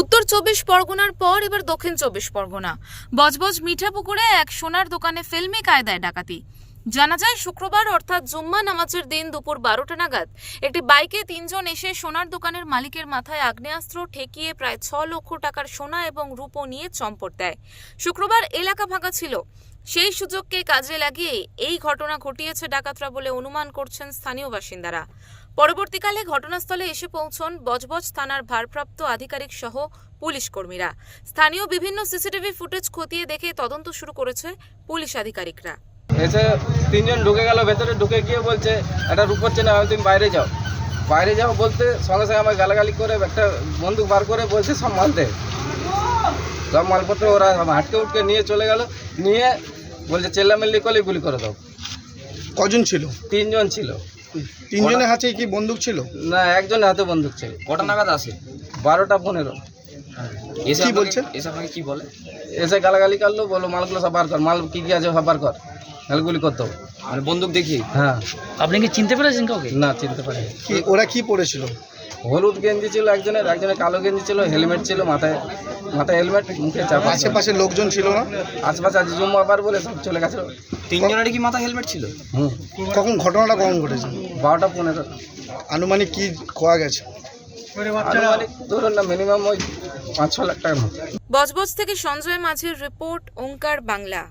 উত্তর চব্বিশ পরগনার পর, এবার দক্ষিণ চব্বিশ পরগনা। বজবজ মিঠা পুকুরে এক সোনার দোকানে ফিল্মে কায়দায় ডাকাতি। জানা যায়, শুক্রবার অর্থাৎ জুম্মা নামাজের দিন দুপুর বারোটা নাগাদ একটি বাইকে তিনজন এসে সোনার দোকানের মালিকের মাথায় আগ্নেয়াস্ত্র ঠেকিয়ে প্রায় ছ লক্ষ টাকার সোনা এবং রূপো নিয়ে চম্পট দেয়। শুক্রবার এলাকা ফাঁকা ছিল। সেই সুযোগকে কাজে লাগিয়ে এই ঘটনা ঘটিয়েছে ডাকাতরা বলে অনুমান করছেন স্থানীয় বাসিন্দারা। পরবর্তীকালে ঘটনাস্থলে এসে পৌঁছন বজবজ থানার ভারপ্রাপ্ত আধিকারিক সহ পুলিশ কর্মীরা। স্থানীয় বিভিন্ন সিসিটিভি ফুটেজ খতিয়ে দেখে তদন্ত শুরু করেছে পুলিশ আধিকারিকরা। এসে তিনজন ঢুকে গেল ভেতরে ঢুকে গিয়ে বলছে একটা রূপ হচ্ছে না তুমি বাইরে যাও। বাইরে যাও বলতে সঙ্গে সঙ্গে আমার গালাগালি করে একটা বন্দুক বার করে বলছে সব মাল দে। সব মালপত্র ওরা হাটকে উঠকে নিয়ে চলে গেল। নিয়ে বলছে চেল্লামেল্লি করলে গুলি করে দাও। কজন ছিল? তিনজন ছিল। তিনজনের হাতে কি বন্দুক ছিল? না একজনের হাতে বন্দুক ছিল। কটা নাগাদ আসে? বারোটা পনেরো। এসে বলছে? এসে আপনাকে কি বলে? এসে গালাগালি করল বলো মালগুলো সব বার কর মাল কি কি আছে সব বার কর। নাহলে গুলি করতে হবে মানে বন্দুক দেখি? হ্যাঁ। আপনি কি চিনতে পেরেছেন কাউকে? না চিনতে পারি কি ওরা কি পড়েছিল? হলুদ গেঞ্জি ছিল একজনের একজনের কালো গেঞ্জি ছিল হেলমেট ছিল মাথায় মাথায় হেলমেট মুখে চাপা আশেপাশে লোকজন ছিল না? আশপাশে আছে জুম্মা আবার বলে সব চলে গেছে। তিনজনেরই কি মাথা হেলমেট ছিল? হুম। কখন ঘটনাটা কখন ঘটেছে? বারোটা পনেরো। আনুমানিক কি খোয়া গেছে? আনুমানিক ধরুন না মিনিমাম ওই পাঁচ ছ লাখ টাকার মতো। বজবজ থেকে সঞ্জয় মাঝের রিপোর্ট ওঙ্কার বাংলা।